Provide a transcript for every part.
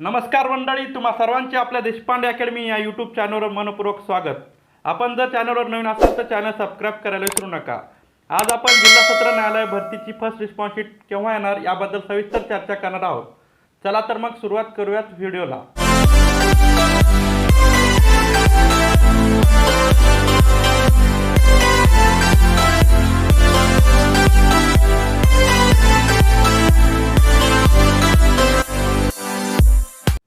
नमस्कार मंडळी तुम्हा सर्वांचे आपल्या देशपांडे अकॅडमी या यूट्यूब चॅनलवर मनपूर्वक स्वागत. आपण जर चॅनलवर नवीन असाल तर चॅनल सबस्क्राईब करायला विसरू नका. आज आपण जिल्हा सत्र न्यायालय भरतीची फर्स्ट रिस्पॉन्स शीट केव्हा येणार याबद्दल सविस्तर चर्चा करणार आहोत. चला तर मग सुरुवात करूयात व्हिडिओला.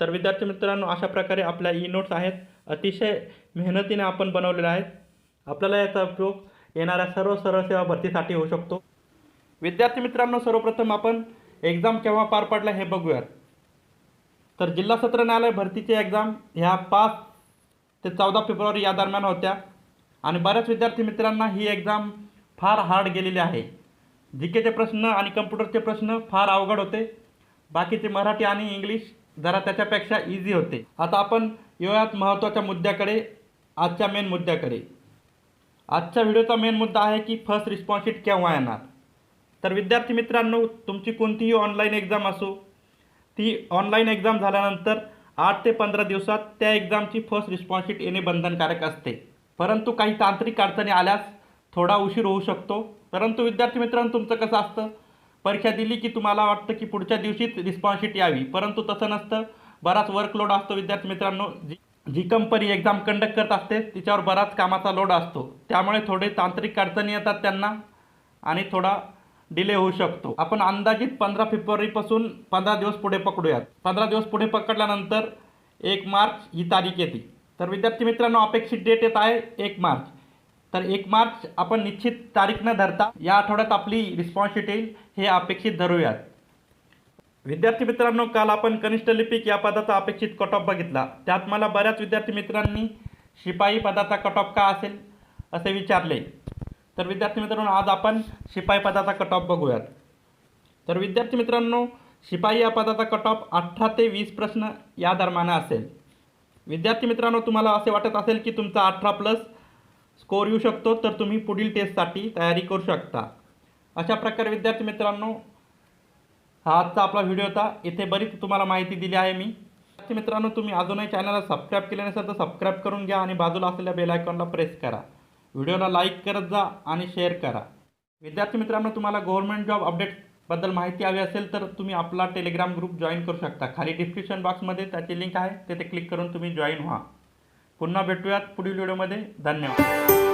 तर विद्यार्थी मित्रांनो अशा प्रकारे आपल्या ई नोट्स आहेत. अतिशय मेहनतीने आपण बनवलेले आहेत. आपल्याला याचा उपयोग येणाऱ्या सर्व सरळ सेवा भरतीसाठी होऊ शकतो. विद्यार्थी मित्रांनो सर्वप्रथम आपण एक्झाम केव्हा पार पडल्या हे बघूयात. तर जिल्हा सत्र न्यायालय भरतीची एक्झाम ह्या पाच ते चौदा फेब्रुवारी या दरम्यान होत्या. आणि बऱ्याच विद्यार्थी मित्रांना ही एक्झाम फार हार्ड गेलेली आहे. जी केचे प्रश्न आणि कम्प्युटरचे प्रश्न फार अवघड होते. बाकीचे मराठी आणि इंग्लिश जरा त्याच्यापेक्षा इझी होते. आता आपण येऊयात महत्त्वाच्या मुद्द्याकडे आजच्या मेन मुद्द्याकडे. आजच्या व्हिडिओचा मेन मुद्दा आहे की फर्स्ट रिस्पॉन्स शीट केव्हा येणार? तर विद्यार्थी मित्रांनो तुमची कोणतीही ऑनलाईन एक्झाम असो ती ऑनलाईन एक्झाम झाल्यानंतर आठ ते पंधरा दिवसात त्या एक्झामची फर्स्ट रिस्पॉन्स शीट येणे बंधनकारक असते. परंतु काही तांत्रिक अडचणी आल्यास थोडा उशीर होऊ शकतो. परंतु विद्यार्थी मित्रांनो तुमचं कसं असतं? परीक्षा दिली की तुम्हाला वाटतं की पुढच्या दिवशीच रिस्पॉन्सशीट यावी. परंतु तसं नसतं. बराच वर्कलोड असतो विद्यार्थी मित्रांनो. जी जी कंपनी एक्झाम कंडक्ट करत असते तिच्यावर बराच कामाचा लोड असतो. त्यामुळे थोडे तांत्रिक अडचणी येतात त्यांना आणि थोडा डिले होऊ शकतो. आपण अंदाजित पंधरा फेब्रुवारीपासून पंधरा दिवस पुढे पकडूयात. पंधरा दिवस पुढे पकडल्यानंतर एक मार्च ही तारीख येते. तर विद्यार्थी मित्रांनो अपेक्षित डेट येत आहे एक मार्च. तर एक मार्च आपण निश्चित तारीख न धरता या आठवड्यात आपली रिस्पॉन्स शीट येईल हे अपेक्षित धरूयात. विद्यार्थी मित्रांनो काल आपण कनिष्ठ लिपिक या पदाचा अपेक्षित कट ऑफ बघितला. त्यात मला बऱ्याच विद्यार्थी मित्रांनी शिपाई पदाचा कट ऑफ का असेल असे विचारले. तर विद्यार्थी मित्रांनो आज आपण शिपाई पदाचा कट ऑफ बघूयात. तर विद्यार्थी मित्रांनो शिपाई या पदाचा कट ऑफ अठरा ते वीस प्रश्न या दरम्यान असेल. विद्यार्थी मित्रांनो तुम्हाला असे वाटत असेल की तुमचा अठरा प्लस स्कोअर येऊ शकतो तर तुम्ही पुढील टेस्टसाठी तयारी करू शकता. अशा प्रकारे विद्यार्थी मित्रांनो हा आजचा आपला व्हिडिओ होता. इथे बरीच तुम्हाला माहिती दिली आहे मी. विद्यार्थी मित्रांनो तुम्ही अजूनही चॅनलला सबस्क्राईब केले नसेल तर सबस्क्राईब करून घ्या आणि बाजूला असलेल्या बेल आयकॉनला प्रेस करा. व्हिडिओला लाईक करत जा आणि शेअर करा. विद्यार्थी मित्रांनो तुम्हाला गव्हर्नमेंट जॉब अपडेटबद्दल माहिती हवी असेल तर तुम्ही आपला टेलिग्राम ग्रुप जॉईन करू शकता. खाली डिस्क्रिप्शन बॉक्समध्ये त्याची लिंक आहे. तेथे क्लिक करून तुम्ही जॉईन व्हा. पुन्हा भेटूयात पुढील व्हिडिओमध्ये. धन्यवाद.